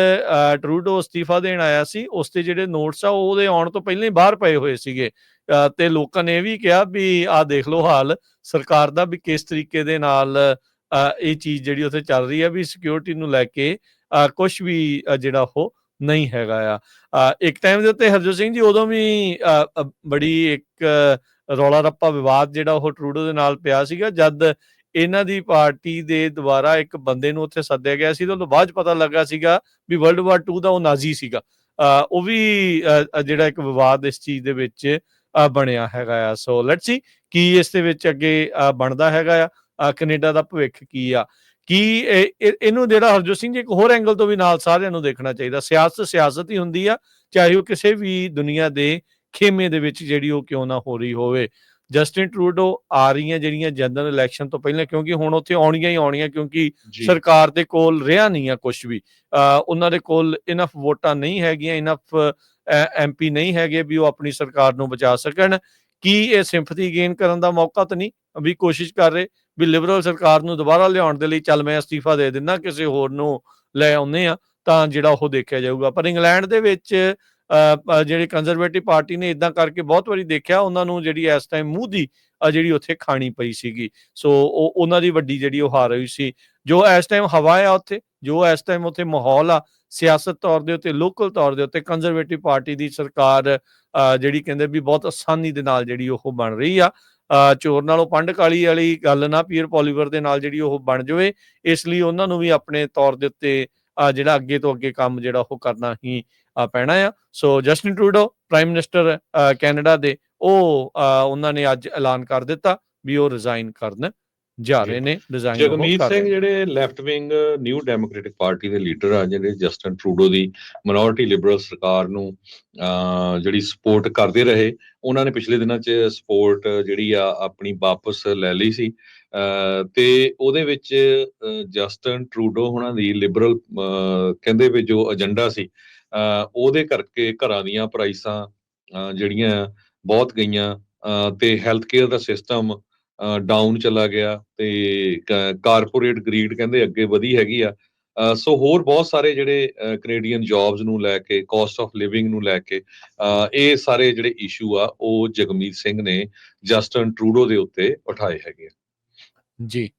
ਟਰੂਡੋ ਅਸਤੀਫਾ ਦੇਣ ਆਇਆ ਸੀ ਉਸ ਤੇ ਜਿਹੜੇ ਨੋਟਸ ਆ ਉਹਦੇ ਆਉਣ ਤੋਂ ਪਹਿਲਾਂ ਹੀ ਬਾਹਰ ਪਏ ਹੋਏ ਸੀਗੇ। ਤੇ ਲੋਕਾਂ ਨੇ ਇਹ ਵੀ ਕਿਹਾ ਵੀ ਆਹ ਦੇਖ ਲਓ ਹਾਲ ਸਰਕਾਰ ਦਾ ਵੀ ਕਿਸ ਤਰੀਕੇ ਦੇ ਨਾਲ ਇਹ ਚੀਜ਼ ਜਿਹੜੀ ਉੱਥੇ ਚੱਲ ਰਹੀ ਹੈ ਵੀ ਸਿਕਿਉਰਿਟੀ ਨੂੰ ਲੈ ਕੇ ਕੁਝ ਵੀ ਜਿਹੜਾ ਉਹ ਨਹੀਂ ਹੈਗਾ ਆ। ਇੱਕ ਟਾਈਮ ਦੇ ਉੱਤੇ ਹਰਜੋਤ ਸਿੰਘ ਜੀ ਉਦੋਂ ਵੀ ਅ, ਬੜੀ ਇੱਕ ਰੌਲਾ ਰੱਪਾ ਵਿਵਾਦ ਜਿਹੜਾ ਉਹ ਟਰੂਡੋ ਦੇ ਨਾਲ ਪਿਆ ਸੀਗਾ ਜਦ ਇਹਨਾਂ ਦੀ ਪਾਰਟੀ ਦੇ ਦੁਆਰਾ ਇੱਕ ਬੰਦੇ ਨੂੰ ਉੱਥੇ ਸੱਦਿਆ ਗਿਆ ਸੀ ਤੇ ਉਹਨੂੰ ਬਾਅਦ ਪਤਾ ਲੱਗਾ ਸੀਗਾ ਵੀ ਵਰਲਡ ਵਾਰ 2 ਦਾ ਉਹ ਨਾਜ਼ੀ ਸੀਗਾ। ਉਹ ਵੀ ਜਿਹੜਾ ਇੱਕ ਵਿਵਾਦ ਇਸ ਚੀਜ਼ ਦੇ ਵਿੱਚ ਬਣਿਆ ਹੈਗਾ ਆ। ਸੋ ਲੈਟਸ ਸੀ ਕੀ ਇਸ ਦੇ ਵਿੱਚ ਅੱਗੇ ਬਣਦਾ ਹੈਗਾ ਆ। ਅ, ਕੈਨੇਡਾ ਦਾ ਭਵਿੱਖ ਕੀ ਆ? ਕੀ ਇਹਨੂੰ ਜਿਹੜਾ ਹਰਜੋਤ ਸਿੰਘ ਜੀ ਇੱਕ ਹੋਰ ਐਂਗਲ ਤੋਂ ਵੀ ਨਾਲ ਸਾਰਿਆਂ ਨੂੰ ਦੇਖਣਾ ਚਾਹੀਦਾ। ਸਿਆਸਤ ਸਿਆਸਤ ਹੀ ਹੁੰਦੀ ਆ ਚਾਹੇ ਉਹ ਕਿਸੇ ਵੀ ਦੁਨੀਆ ਦੇ ਖੇਮੇ ਦੇ ਵਿੱਚ ਜਿਹੜੀ ਉਹ ਕਿਉਂ ਨਾ ਹੋ ਰਹੀ ਹੋਵੇ। ਜਸਟਿਨ ਟਰੂਡੋ ਆ ਰਹੀਆਂ ਜਿਹੜੀਆਂ ਜਨਰਲ ਇਲੈਕਸ਼ਨ ਤੋਂ ਪਹਿਲਾਂ ਕਿਉਂਕਿ ਹੁਣ ਉੱਥੇ ਆਉਣੀਆਂ ਹੀ ਆਉਣੀਆਂ ਕਿਉਂਕਿ ਸਰਕਾਰ ਦੇ ਕੋਲ ਰਿਹਾ ਨਹੀਂ ਆ ਕੁਝ ਵੀ। ਉਹਨਾਂ ਦੇ ਕੋਲ ਇਨਫ ਵੋਟਾਂ ਨਹੀਂ ਹੈਗੀਆਂ ਇਨਫ ਐਮਪੀ ਨਹੀਂ ਹੈਗੇ ਵੀ ਉਹ ਆਪਣੀ ਸਰਕਾਰ ਨੂੰ ਬਚਾ ਸਕਣ। ਕੀ ਇਹ ਸਿੰਪਥੀ ਗੇਨ ਕਰਨ ਦਾ ਮੌਕਾ ਤਾਂ ਨਹੀਂ? ਵੀ ਕੋਸ਼ਿਸ਼ ਕਰ ਰਹੇ ਵੀ ਲਿਬਰਲ ਸਰਕਾਰ ਨੂੰ ਦੁਬਾਰਾ ਲਿਆਉਣ ਦੇ ਲਈ ਚੱਲ ਮੈਂ ਅਸਤੀਫਾ ਦੇ ਦਿੰਦਾ ਕਿਸੇ ਹੋਰ ਨੂੰ ਲੈ ਆਉਂਦੇ ਆ ਤਾਂ ਜਿਹੜਾ ਉਹ ਦੇਖਿਆ ਜਾਊਗਾ। ਪਰ ਇੰਗਲੈਂਡ ਦੇ ਵਿੱਚ ਜਿਹੜੀ ਕੰਜ਼ਰਵੇਟਿਵ ਪਾਰਟੀ ਨੇ ਇਦਾਂ ਕਰਕੇ ਬਹੁਤ ਵਾਰੀ ਦੇਖਿਆ ਉਹਨਾਂ ਨੂੰ ਜਿਹੜੀ ਇਸ ਟਾਈਮ ਮੂੰਹ ਦੀ ਜਿਹੜੀ ਉੱਥੇ ਖਾਣੀ ਪਈ ਸੀਗੀ। ਸੋ ਉਹ ਉਹਨਾਂ ਦੀ ਵੱਡੀ ਜਿਹੜੀ ਉਹ ਹਾਰ ਹੋਈ ਸੀ। ਜੋ ਇਸ ਟਾਈਮ ਹਵਾ ਆ ਉੱਥੇ ਜੋ ਇਸ ਟਾਈਮ ਉੱਥੇ ਮਾਹੌਲ ਆ ਸਿਆਸਤ ਤੌਰ ਦੇ ਉੱਤੇ ਲੋਕਲ ਤੌਰ ਦੇ ਉੱਤੇ ਕੰਜ਼ਰਵੇਟਿਵ ਪਾਰਟੀ ਦੀ ਸਰਕਾਰ ਅ, ਜਿਹੜੀ ਕਹਿੰਦੇ ਵੀ ਬਹੁਤ ਆਸਾਨੀ ਦੇ ਨਾਲ ਜਿਹੜੀ ਉਹ ਬਣ ਰਹੀ ਆ ਚੋਰ ਨਾਲੋਂ ਪੰਡ ਕਾਲੀ ਵਾਲੀ ਗੱਲ ਨਾ ਪੀਅਰ ਪੋਲੀਵਰ ਦੇ ਨਾਲ ਜਿਹੜੀ ਉਹ ਬਣ ਜਾਵੇ ਇਸ ਲਈ ਉਹਨਾਂ ਨੂੰ ਵੀ ਆਪਣੇ ਤੌਰ ਦੇ ਉੱਤੇ ਜਿਹੜਾ ਅੱਗੇ ਤੋਂ ਅੱਗੇ ਕੰਮ ਜਿਹੜਾ ਉਹ ਕਰਨਾ ਹੀ ਪੈਣਾ ਆ। So Justin Trudeau, prime minister Canada ਦੇ, ਉਹ ਉਹਨਾਂ ਨੇ ਅੱਜ ਐਲਾਨ ਕਰ ਦਿੱਤਾ ਵੀ ਉਹ ਰਿਜ਼ਾਈਨ ਕਰਨ। ਜਾ ਰਹੇ ਨੇ ਰਿਜ਼ਾਈਨ ਜਗਮੀਤ ਸਿੰਘ ਜਿਹੜੇ left wing new democratic party ਦੇ ਲੀਡਰ ਆ ਜਿਹੜੇ ਜਸਟਨ ਟਰੂਡੋ ਦੀ ਮਿਨੋਰਿਟੀ ਲਿਬਰਲ ਸਰਕਾਰ ਨੂੰ ਜਿਹੜੀ ਸਪੋਰਟ ਕਰਦੇ ਰਹੇ ਉਹਨਾਂ ਨੇ ਪਿਛਲੇ ਦਿਨਾਂ 'ਚ ਸਪੋਰਟ ਜਿਹੜੀ ਆ ਆਪਣੀ ਵਾਪਸ ਲੈ ਲਈ ਸੀ। ਤੇ ਉਹਦੇ ਵਿੱਚ ਜਸਟਨ ਟਰੂਡੋ ਉਹਨਾਂ ਦੀ ਲਿਬਰਲ ਕਹਿੰਦੇ ਵੀ ਜੋ ਏਜੰਡਾ ਸੀ ਉਹਦੇ ਕਰਕੇ ਘਰਾਂ ਦੀਆਂ ਪ੍ਰਾਈਸਾਂ ਜਿਹੜੀਆਂ ਬਹੁਤ ਗਈਆਂ ਤੇ ਹੈਲਥ ਕੇਅਰ ਦਾ ਸਿਸਟਮ ਡਾਊਨ ਚਲਾ ਗਿਆ ਤੇ ਕਾਰਪੋਰੇਟ ਗਰੀਡ ਕਹਿੰਦੇ ਅੱਗੇ ਵਧੀ ਹੈਗੀ ਆ ਸੋ ਹੋਰ ਬਹੁਤ ਸਾਰੇ ਜਿਹੜੇ ਕੈਨੇਡੀਅਨ ਜੌਬਸ ਨੂੰ ਲੈ ਕੇ ਕਾਸਟ ਆਫ ਲਿਵਿੰਗ ਨੂੰ ਲੈ ਕੇ ਇਹ ਸਾਰੇ ਜਿਹੜੇ ਇਸ਼ੂ ਆ, ਉਹ ਜਗਮੀਤ ਸਿੰਘ ਨੇ ਜਸਟਨ ਟਰੂਡੋ ਦੇ ਉੱਤੇ ਉਠਾਏ ਹੈਗੇ ਆ। ਜੀ